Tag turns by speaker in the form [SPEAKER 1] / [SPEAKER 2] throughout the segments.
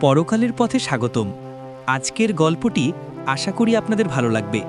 [SPEAKER 1] পরকালের পথে স্বাগতম। আজকের গল্পটি আশা করি আপনাদের ভালো লাগবে।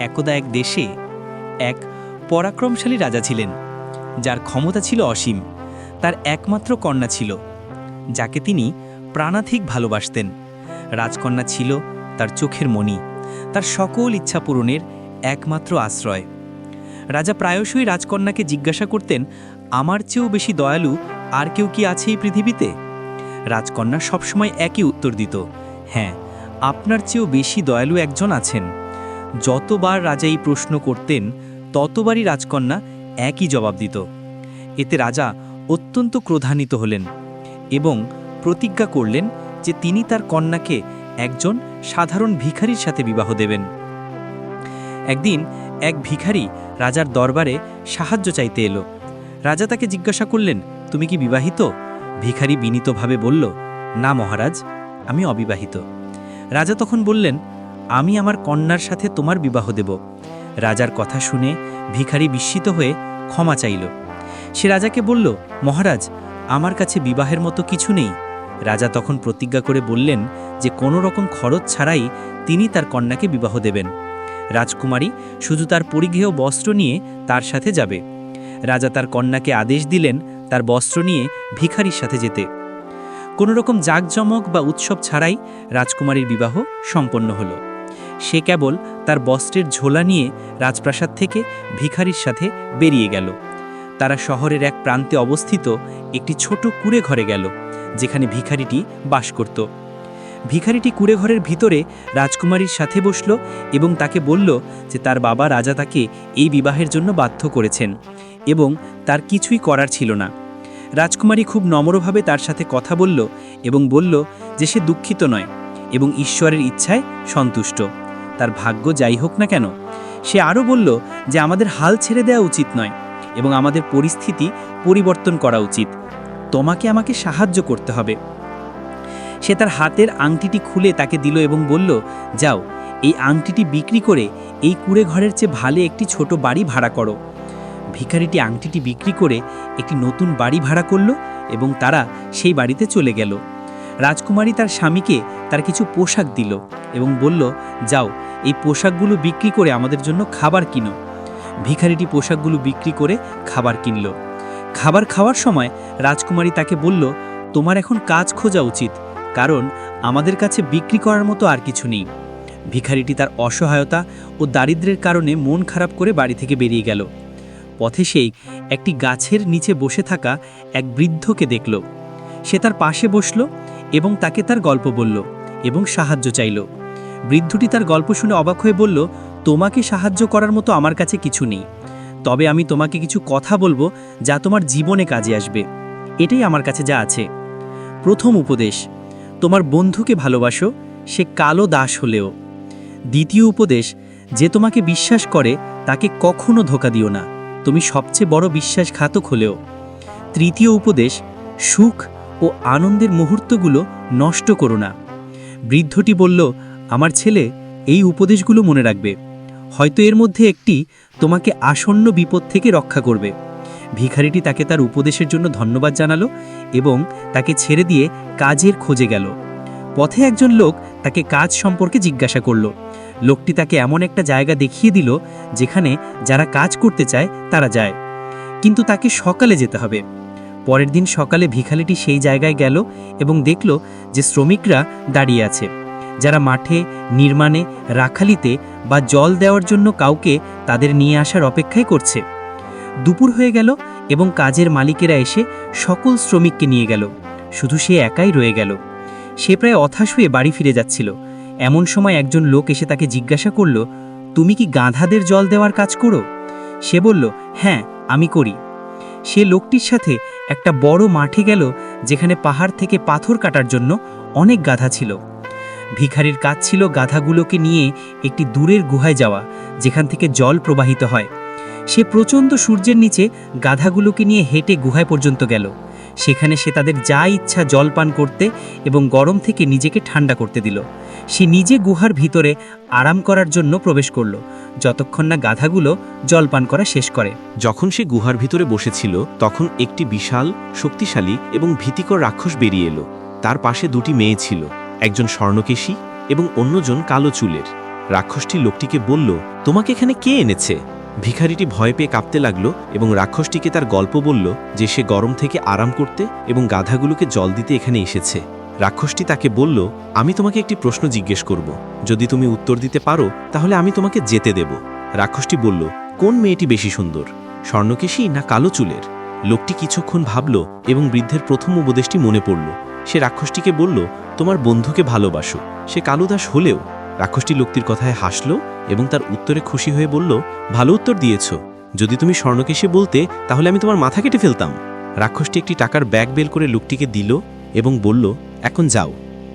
[SPEAKER 1] একদা এক দেশে এক পরাক্রমশালী রাজা ছিলেন, যার ক্ষমতা ছিল অসীম, তার একমাত্র কন্যা ছিল, যাকে তিনি প্রাণাধিক ভালোবাসতেন। রাজকন্যা ছিল তার চোখের মণি, তার সকল ইচ্ছা পূরণের একমাত্র আশ্রয়। রাজা প্রায়শই রাজকন্যাকে জিজ্ঞাসা করতেন, আমার চেয়েও বেশি দয়ালু আর কেউ কি আছে এই পৃথিবীতে? রাজকন্যা সবসময় একই উত্তর দিত হ্যাঁ আপনার চেয়েও বেশি দয়ালু একজন আছেন। যতবার রাজা এই প্রশ্ন করতেন, ততবারই রাজকন্যা একই জবাব দিত। এতে রাজা অত্যন্ত ক্রোধান্বিত হলেন এবং প্রতিজ্ঞা করলেন যে তিনি তার কন্যাকে একজন সাধারণ ভিখারির সাথে বিবাহ দেবেন। একদিন এক ভিখারি রাজার দরবারে সাহায্য চাইতে এলো। রাজা তাকে জিজ্ঞাসা করলেন, তুমি কি বিবাহিত? ভিখারি বিনীতভাবে বলল, না মহারাজ, আমি অবিবাহিত। রাজা তখন বললেন, আমি আমার কন্যার সাথে তোমার বিবাহ দেব। রাজার কথা শুনে ভিখারি বিস্মিত হয়ে ক্ষমা চাইল। সে রাজাকে বলল, মহারাজ, আমার কাছে বিবাহের মতো কিছু নেই। রাজা তখন প্রতিজ্ঞা করে বললেন যে, কোনো রকম খরচ ছাড়াই তিনি তার কন্যাকে বিবাহ দেবেন। রাজকুমারী শুধু তার পরিঘেয় বস্ত্র নিয়ে তার সাথে যাবে। রাজা তার কন্যাকে আদেশ দিলেন তার বস্ত্র নিয়ে ভিখারির সাথে যেতে। কোনো রকম জাঁকজমক বা উৎসব ছাড়াই রাজকুমারীর বিবাহ সম্পন্ন হল। সে কেবল তার বস্ত্রের ঝোলা নিয়ে রাজপ্রাসাদ থেকে ভিখারির সাথে বেরিয়ে গেল। তারা শহরের এক প্রান্তে অবস্থিত একটি ছোট কুড়ে ঘরে গেল, যেখানে ভিখারিটি বাস করত। ভিখারিটি কুড়ে ঘরের ভিতরে রাজকুমারীর সাথে বসল এবং তাকে বলল যে তার বাবা রাজা তাকে এই বিবাহের জন্য বাধ্য করেছেন এবং তার কিছুই করার ছিল না। রাজকুমারী খুব নম্রভাবে তার সাথে কথা বলল এবং বলল যে সে দুঃখিত নয় এবং ঈশ্বরের ইচ্ছায় সন্তুষ্ট। তার ভাগ্য যাই হোক না কেন, সে আরও বলল যে আমাদের হাল ছেড়ে দেওয়া উচিত নয় এবং আমাদের পরিস্থিতি পরিবর্তন করা উচিত। তোমাকে আমাকে সাহায্য করতে হবে। সে তার হাতের আংটিটি খুলে তাকে দিল এবং বলল, যাও, এই আংটিটি বিক্রি করে এই কুড়ে ঘরের চেয়ে ভালো একটি ছোট বাড়ি ভাড়া করো। ভিখারিটি আংটিটি বিক্রি করে একটি নতুন বাড়ি ভাড়া করল এবং তারা সেই বাড়িতে চলে গেল। রাজকুমারী তার স্বামীকে তার কিছু পোশাক দিল এবং বলল, যাও, এই পোশাকগুলো বিক্রি করে আমাদের জন্য খাবার কিনো। ভিখারিটি পোশাকগুলো বিক্রি করে খাবার কিনল। খাবার খাওয়ার সময় রাজকুমারী তাকে বলল, তোমার এখন কাজ খোঁজা উচিত, কারণ আমাদের কাছে বিক্রি করার মতো আর কিছু নেই। ভিখারিটি তার অসহায়তা ও দারিদ্র্যের কারণে মন খারাপ করে বাড়ি থেকে বেরিয়ে গেল। পথে সেই একটি গাছের নিচে বসে থাকা এক বৃদ্ধকে দেখল। সে তার পাশে বসল এবং তাকে তার গল্প বলল এবং সাহায্য চাইল। বৃদ্ধটি তার গল্প শুনে অবাক হয়ে বলল, তোমাকে সাহায্য করার মতো আমার কাছে কিছু নেই। তবে আমি তোমাকে কিছু কথা বলব যা তোমার জীবনে কাজে আসবে। এটাই আমার কাছে যা আছে। প্রথম উপদেশ, তোমার বন্ধুকে ভালোবাসো, সে কালো দাস হলেও। দ্বিতীয় উপদেশ, যে তোমাকে বিশ্বাস করে, তাকে কখনো ধোকা দিও না। তুমি সবচেয়ে বড় বিশ্বাসঘাতক হলেও। তৃতীয় উপদেশ, সুখ ও আনন্দের মুহূর্তগুলো নষ্ট করো না। বৃদ্ধটি বলল, আমার ছেলে, এই উপদেশগুলো মনে রাখবে। হয়তো এর মধ্যে একটি তোমাকে আসন্ন বিপদ থেকে রক্ষা করবে। ভিখারিটি তাকে তার উপদেশের জন্য ধন্যবাদ জানালো এবং তাকে ছেড়ে দিয়ে কাজের খোঁজে গেল। পথে একজন লোক তাকে কাজ সম্পর্কে জিজ্ঞাসা করল। লোকটি তাকে এমন একটা জায়গা দেখিয়ে দিল যেখানে যারা কাজ করতে চায় তারা যায়। কিন্তু তাকে সকালে যেতে হবে। পরের দিন সকালে ভিখালিটি সেই জায়গায় গেল এবং দেখল যে শ্রমিকরা দাঁড়িয়ে আছে। যারা মাঠে, নির্মাণে, রাখালিতে বা জল দেওয়ার জন্য কাউকে তাদের নিয়ে আসার অপেক্ষায় করছে। দুপুর হয়ে গেল এবং কাজের মালিকেরা এসে সকল শ্রমিককে নিয়ে গেল। শুধু সে একাই রয়ে গেল। সে প্রায় অথাশ হয়ে বাড়ি ফিরে যাচ্ছিল। এমন সময় একজন লোক এসে তাকে জিজ্ঞাসা করল, তুমি কি গাধাদের জল দেওয়ার কাজ করো? সে বলল হ্যাঁ আমি করি। সে লোকটির সাথে একটা বড় মাঠে গেল, যেখানে পাহাড় থেকে পাথর কাটার জন্য অনেক গাধা ছিল। ভিখারির কাজ ছিল গাধাগুলোকে নিয়ে একটি দূরের গুহায় যাওয়া, যেখান থেকে জল প্রবাহিত হয়। সে প্রচণ্ড সূর্যের নিচে গাধাগুলোকে নিয়ে হেঁটে গুহায় পর্যন্ত গেল। সেখানে সে তাদের যা ইচ্ছা জল পান করতে এবং গরম থেকে নিজেকে ঠান্ডা করতে দিল। সে নিজে গুহার ভিতরে আরাম করার জন্য প্রবেশ করল। যতক্ষণ না গাধাগুলো জল পান করা শেষ করে।
[SPEAKER 2] যখন সে গুহার ভিতরে বসেছিল, তখন একটি বিশাল, শক্তিশালী এবং ভীতিকর রাক্ষস বেরিয়ে এলো। তার পাশে দুটি মেয়ে ছিল, একজন স্বর্ণকেশী এবং অন্যজন কালো চুলের। রাক্ষসটি লোকটিকে বলল, তোমাকে এখানে কে এনেছে? ভিখারিটি ভয় পেয়ে কাঁপতে লাগল এবং রাক্ষসটিকে তার গল্প বলল যে সে গরম থেকে আরাম করতে এবং গাধাগুলোকে জল দিতে এখানে এসেছে। রাক্ষসটি তাকে বলল, আমি তোমাকে একটি প্রশ্ন জিজ্ঞেস করব। যদি তুমি উত্তর দিতে পারো, তাহলে আমি তোমাকে যেতে দেব। রাক্ষসটি বলল, কোন মেয়েটি বেশি সুন্দর, স্বর্ণকেশী না কালো চুলের? লোকটি কিছুক্ষণ ভাবল এবং বৃদ্ধের প্রথম উপদেশটি মনে পড়ল। সে রাক্ষসটিকে বলল, তোমার বন্ধুকে ভালোবাসো, সে কালুদাস হলেও রাক্ষসটি লোকটির কথায় হাসল এবং তার উত্তরে খুশি হয়ে বলল, ভালো উত্তর দিয়েছ। যদি তুমি স্বর্ণকেশে বলতে, তাহলে আমি তোমার মাথা কেটে ফেলতাম। রাক্ষসটি একটি টাকার ব্যাগ বেল করে লোকটিকে দিল এবং বলল, এখন যাও।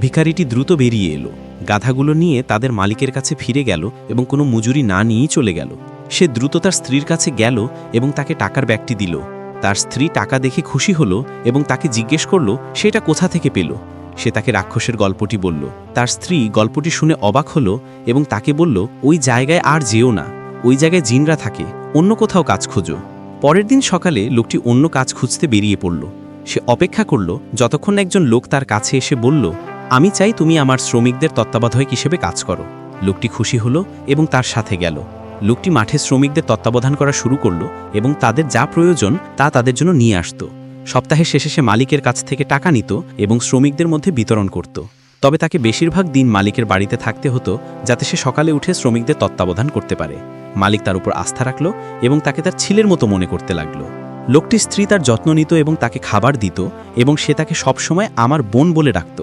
[SPEAKER 2] ভিখারিটি দ্রুত বেরিয়ে এলো। গাধাগুলো নিয়ে তাদের মালিকের কাছে ফিরে গেল এবং কোনো মজুরি না নিয়েই চলে গেল। সে দ্রুত তার স্ত্রীর কাছে গেল এবং তাকে টাকার ব্যাগটি দিল। তার স্ত্রী টাকা দেখে খুশি হলো এবং তাকে জিজ্ঞেস করল, সেটা কোথা থেকে পেল? সে তাকে রাক্ষসের গল্পটি বলল। তার স্ত্রী গল্পটি শুনে অবাক হলো এবং তাকে বলল, ওই জায়গায় আর যেও না। ওই জায়গায় জিনরা থাকে। অন্য কোথাও কাজ খোঁজো। পরের দিন সকালে লোকটি অন্য কাজ খুঁজতে বেরিয়ে পড়ল। সে অপেক্ষা করল, যতক্ষণ একজন লোক তার কাছে এসে বলল, আমি চাই তুমি আমার শ্রমিকদের তত্ত্বাবধায়ক হিসেবে কাজ করো। লোকটি খুশি হলো এবং তার সাথে গেল। লোকটি মাঠে শ্রমিকদের তত্ত্বাবধান করা শুরু করল এবং তাদের যা প্রয়োজন তা তাদের জন্য নিয়ে আসতো। সপ্তাহের শেষে সে মালিকের কাছ থেকে টাকা নিত এবং শ্রমিকদের মধ্যে বিতরণ করত। তবে তাকে বেশিরভাগ দিন মালিকের বাড়িতে থাকতে হতো, যাতে সে সকালে উঠে শ্রমিকদের তত্ত্বাবধান করতে পারে। মালিক তার উপর আস্থা রাখল এবং তাকে তার ছেলের মতো মনে করতে লাগল। লোকটি স্ত্রী তার যত্ন নিত এবং তাকে খাবার দিত এবং সে তাকে সবসময় আমার বোন বলে ডাকত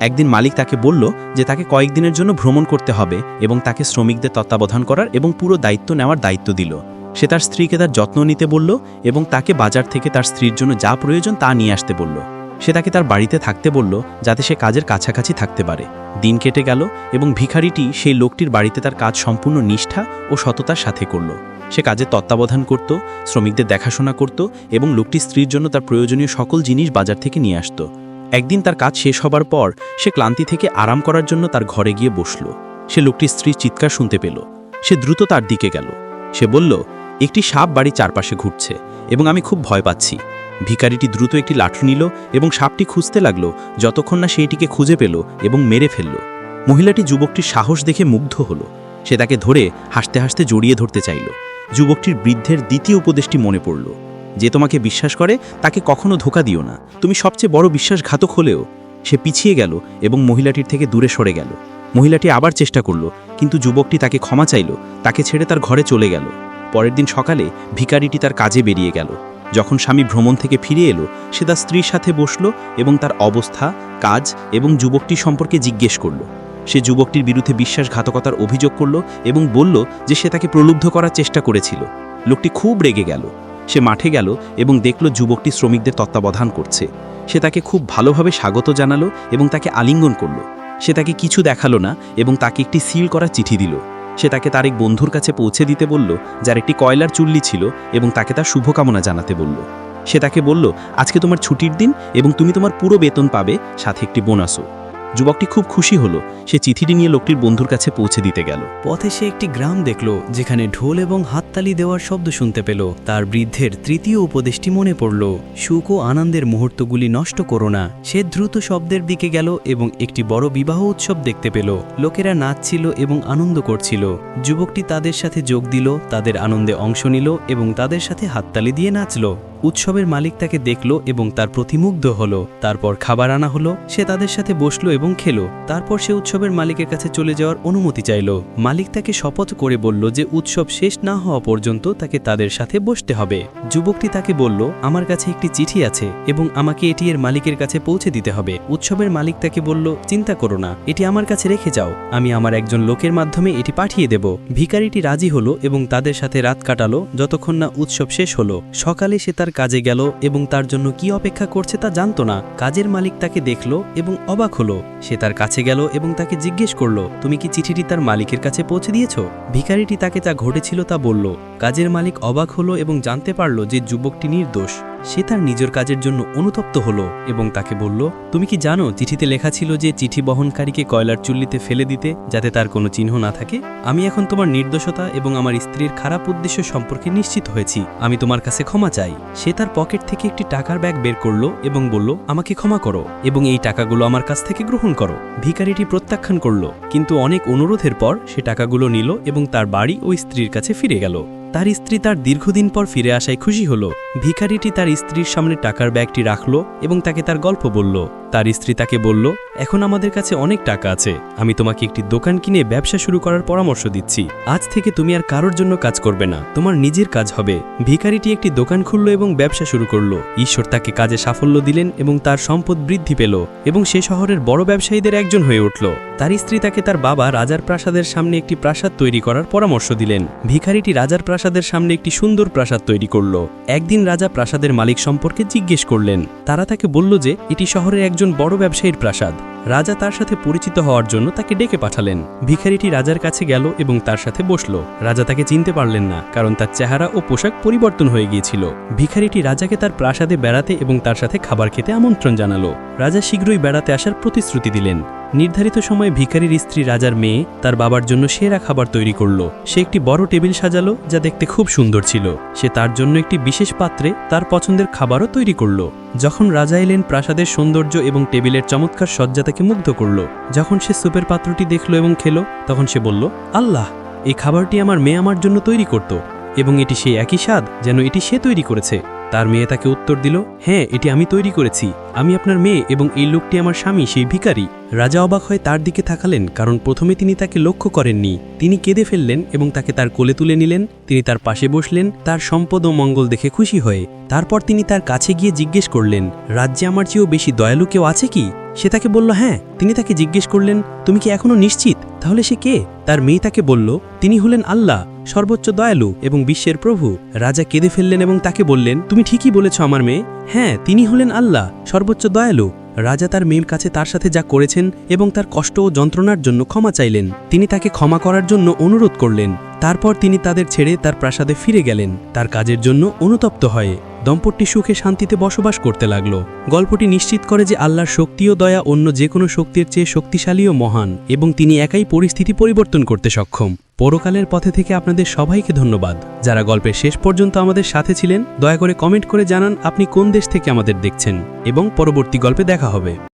[SPEAKER 2] একদিন মালিক তাকে বলল যে তাকে কয়েকদিনের জন্য ভ্রমণ করতে হবে এবং তাকে শ্রমিকদের তত্ত্বাবধান করার এবং পুরো দায়িত্ব নেওয়ার দায়িত্ব দিল। সে তার স্ত্রীকে তার যত্ন নিতে বলল এবং তাকে বাজার থেকে তার স্ত্রীর জন্য যা প্রয়োজন তা নিয়ে আসতে বলল। সে তাকে তার বাড়িতে থাকতে বলল যাতে সে কাজের কাছাকাছি থাকতে পারে। দিন কেটে গেল এবং ভিখারিটি সেই লোকটির বাড়িতে তার কাজ সম্পূর্ণ নিষ্ঠা ও সততার সাথে করল। সে কাজের তত্ত্বাবধান করত, শ্রমিকদের দেখাশোনা করত এবং লোকটি স্ত্রীর জন্য তার প্রয়োজনীয় সকল জিনিস বাজার থেকে নিয়ে আসত। একদিন তার কাজ শেষ হবার পর সে ক্লান্তি থেকে আরাম করার জন্য তার ঘরে গিয়ে বসল। সে লোকটির স্ত্রীর চিৎকার শুনতে পেল। সে দ্রুত তার দিকে গেল। সে বলল একটি সাপ বাড়ির চারপাশে ঘুরছে এবং আমি খুব ভয় পাচ্ছি। ভিকারিটি দ্রুত একটি লাঠি নিল এবং সাপটি খুঁজতে লাগল, যতক্ষণ না সে এটিকে খুঁজে পেল এবং মেরে ফেলল। মহিলাটি যুবকটির সাহস দেখে মুগ্ধ হলো। সে তাকে ধরে হাসতে হাসতে জড়িয়ে ধরতে চাইল। যুবকটির বৃদ্ধের দ্বিতীয় উপদেশটি মনে পড়ল। যে তোমাকে বিশ্বাস করে, তাকে কখনো ধোকা দিও না। তুমি সবচেয়ে বড় বিশ্বাসঘাতক হলেও। সে পিছিয়ে গেল এবং মহিলাটির থেকে দূরে সরে গেল। মহিলাটি আবার চেষ্টা করল, কিন্তু যুবকটি তাকে ক্ষমা চাইল। তাকে ছেড়ে তার ঘরে চলে গেল। পরের দিন সকালে ভিখারিটি তার কাজে বেরিয়ে গেল। যখন স্বামী ভ্রমণ থেকে ফিরে এলো, সে তার স্ত্রীর সাথে বসল এবং তার অবস্থা, কাজ এবং যুবকটি সম্পর্কে জিজ্ঞেস করল। সে যুবকটির বিরুদ্ধে বিশ্বাসঘাতকতার অভিযোগ করল এবং বলল যে সে তাকে প্রলুব্ধ করার চেষ্টা করেছিল। লোকটি খুব রেগে গেল। সে মাঠে গেল এবং দেখল যুবকটি শ্রমিকদের তত্ত্বাবধান করছে। সে তাকে খুব ভালোভাবে স্বাগত জানালো এবং তাকে আলিঙ্গন করল। সে তাকে কিছু দেখাল না এবং তাকে একটি সিল করা চিঠি দিল। সে তাকে তার এক বন্ধুর কাছে পৌঁছে দিতে বলল, যার একটি কয়লার চুল্লি ছিল এবং তাকে তার শুভকামনা জানাতে বলল। সে তাকে বলল, আজকে তোমার ছুটির দিন এবং তুমি তোমার পুরো বেতন পাবে, সাথে একটি বোনাসও যুবকটি খুব খুশি হলো। সে চিঠিটি নিয়ে লোকটির বন্ধুর কাছে পৌঁছে দিতে গেল।
[SPEAKER 3] পথে সে একটি গ্রাম দেখল, যেখানে ঢোল এবং হাততালি দেওয়ার শব্দ শুনতে পেল। তার বৃদ্ধের তৃতীয় উপদেশটি মনে পড়ল, সুখ ও আনন্দের মুহূর্তগুলি নষ্ট করো না। সে দ্রুত শব্দের দিকে গেল এবং একটি বড় বিবাহ উৎসব দেখতে পেল। লোকেরা নাচছিল এবং আনন্দ করছিল। যুবকটি তাদের সাথে যোগ দিল, তাদের আনন্দে অংশ নিল এবং তাদের সাথে হাততালি দিয়ে নাচল। উৎসবের মালিক তাকে দেখল এবং তার প্রতিমুগ্ধ হলো। তারপর খাবার আনা হলো, সে তাদের সাথে বসল এবং খেলো। তারপর সে উৎসবের মালিকের কাছে চলে যাওয়ার অনুমতি চাইল। মালিক তাকে শপথ করে বলল যে উৎসব শেষ না হওয়া পর্যন্ত তাকে তাদের সাথে বসতে হবে। যুবকটি তাকে বলল, আমার কাছে একটি চিঠি আছে এবং আমাকে এটি এর মালিকের কাছে পৌঁছে দিতে হবে। উৎসবের মালিক তাকে বলল, চিন্তা করো না, এটি আমার কাছে রেখে যাও। আমি আমার একজন লোকের মাধ্যমে এটি পাঠিয়ে দেব। ভিখারিটি রাজি হলো এবং তাদের সাথে রাত কাটালো, যতক্ষণ না উৎসব শেষ হলো। সকালে সে তার কাজে গেল এবং তার জন্য কি অপেক্ষা করছে তা জানত না। কাজের মালিক তাকে দেখল এবং অবাক হল। সে তার কাছে গেল এবং তাকে জিজ্ঞেস করল, তুমি কি চিঠিটি তার মালিকের কাছে পৌঁছে দিয়েছ? ভিখারিটি তাকে যা ঘটেছিল তা বলল। কাজের মালিক অবাক হল এবং জানতে পারল যে যুবকটি নির্দোষ। সে তার নিজের কাজের জন্য অনুতপ্ত হলো এবং তাকে বলল, তুমি কি জানো, চিঠিতে লেখা ছিল যে চিঠি বহনকারীকে কয়লার চুল্লিতে ফেলে দিতে, যাতে তার কোনো চিহ্ন না থাকে? আমি এখন তোমার নির্দোষতা এবং আমার স্ত্রীর খারাপ উদ্দেশ্য সম্পর্কে নিশ্চিত হয়েছি। আমি তোমার কাছে ক্ষমা চাই। সে তার পকেট থেকে একটি টাকার ব্যাগ বের করল এবং বলল, আমাকে ক্ষমা করো এবং এই টাকাগুলো আমার কাছ থেকে গ্রহণ করো। ভিখারিটি প্রত্যাখ্যান করল, কিন্তু অনেক অনুরোধের পর সে টাকাগুলো নিল এবং তার বাড়ি ও স্ত্রীর কাছে ফিরে গেল। তার স্ত্রী তার দীর্ঘদিন পর ফিরে আসায় খুশি হলো। ভিখারিটি তার স্ত্রীর সামনে টাকার ব্যাগটি রাখল এবং তাকে তার গল্প বলল। তার স্ত্রী তাকে বলল, এখন আমাদের কাছে অনেক টাকা আছে। আমি তোমাকে একটি দোকান কিনে ব্যবসা শুরু করার পরামর্শ দিচ্ছি। আজ থেকে তুমি আর কারোর জন্য কাজ করবে না। তোমার নিজের কাজ হবে। ভিখারিটি একটি দোকান খুলল এবং ব্যবসা শুরু করল। ঈশ্বর তাকে কাজে সাফল্য দিলেন এবং তার সম্পদ বৃদ্ধি পেল এবং সে শহরের বড় ব্যবসায়ীদের একজন হয়ে উঠল। তার স্ত্রী তাকে তার বাবা রাজার প্রাসাদের সামনে একটি প্রাসাদ তৈরি করার পরামর্শ দিলেন। ভিখারিটি রাজার প্রাসাদের সামনে একটি সুন্দর প্রাসাদ তৈরি করল। একদিন রাজা প্রাসাদের মালিক সম্পর্কে জিজ্ঞেস করলেন। তারা তাকে বলল যে, এটি শহরের একজন বড় ব্যবসায়ীর প্রাসাদ। রাজা তার সাথে পরিচিত হওয়ার জন্য তাকে ডেকে পাঠালেন। ভিখারিটি রাজার কাছে গেল এবং তার সাথে বসল। রাজা তাকে চিনতে পারলেন না, কারণ তার চেহারা ও পোশাক পরিবর্তন হয়ে গিয়েছিল। ভিখারিটি রাজাকে তার প্রাসাদে বেড়াতে এবং তার সাথে খাবার খেতে আমন্ত্রণ জানালো। রাজা শীঘ্রই বেড়াতে আসার প্রতিশ্রুতি দিলেন। নির্ধারিত সময়ে ভিখারির স্ত্রী রাজার মেয়ে তার বাবার জন্য সেরা খাবার তৈরি করল। সে একটি বড় টেবিল সাজালো, যা দেখতে খুব সুন্দর ছিল। সে তার জন্য একটি বিশেষ পাত্রে তার পছন্দের খাবারও তৈরি করল। যখন রাজা এলেন, প্রাসাদের সৌন্দর্য এবং টেবিলের চমৎকার সজ্জা তাকে মুগ্ধ করল। যখন সে সুপের পাত্রটি দেখল এবং খেলো, তখন সে বলল, আল্লাহ, এই খাবারটি আমার মেয়ে আমার জন্য তৈরি করত এবং এটি সেই একই স্বাদ যেন এটি সে তৈরি করেছে। তার মেয়ে তাকে উত্তর দিল হ্যাঁ এটি আমি তৈরি করেছি। আমি আপনার মেয়ে এবং এই লোকটি আমার স্বামী, সেই ভিখারি। রাজা অবাক হয়ে তার দিকে তাকালেন, কারণ প্রথমে তিনি তাকে লক্ষ্য করেননি। তিনি কেঁদে ফেললেন এবং তাকে তার কোলে তুলে নিলেন। তিনি তার পাশে বসলেন, তার সম্পদ ও মঙ্গল দেখে খুশি হয়ে। তারপর তিনি তার কাছে গিয়ে জিজ্ঞেস করলেন, রাজ্যে আমার চেয়েও বেশি দয়ালু কেউ আছে কি? সে তাকে বলল হ্যাঁ। তিনি তাকে জিজ্ঞেস করলেন, তুমি কি এখনও নিশ্চিত? তাহলে সে কে? তার মেয়ে তাকে বলল, তিনি হলেন আল্লাহ। সর্বোচ্চ দয়ালু এবং বিশ্বের প্রভু। রাজা কেঁদে ফেললেন এবং তাকে বললেন, তুমি ঠিকই বলেছ আমার মেয়ে। হ্যাঁ তিনি হলেন আল্লাহ, সর্বোচ্চ দয়ালু। রাজা তার মেয়ের কাছে তার সাথে যা করেছেন এবং তার কষ্ট ও যন্ত্রণার জন্য ক্ষমা চাইলেন। তিনি তাকে ক্ষমা করার জন্য অনুরোধ করলেন। তারপর তিনি তাদের ছেড়ে তার প্রাসাদে ফিরে গেলেন। তার কাজের জন্য অনুতপ্ত হয়ে। দম্পতি সুখে শান্তিতে বসবাস করতে লাগল। গল্পটি নিশ্চিত করে যে আল্লাহর শক্তি ও দয়া অন্য যে কোনো শক্তির চেয়ে শক্তিশালী ও মহান, এবং তিনি একাই পরিস্থিতি পরিবর্তন করতে সক্ষম। পরকালের পথে থেকে আপনাদের সবাইকে ধন্যবাদ। যারা গল্পের শেষ পর্যন্ত আমাদের সাথে ছিলেন, দয়া করে কমেন্ট করে জানান আপনি কোন দেশ থেকে আমাদের দেখছেন, এবং পরবর্তী গল্পে দেখা হবে।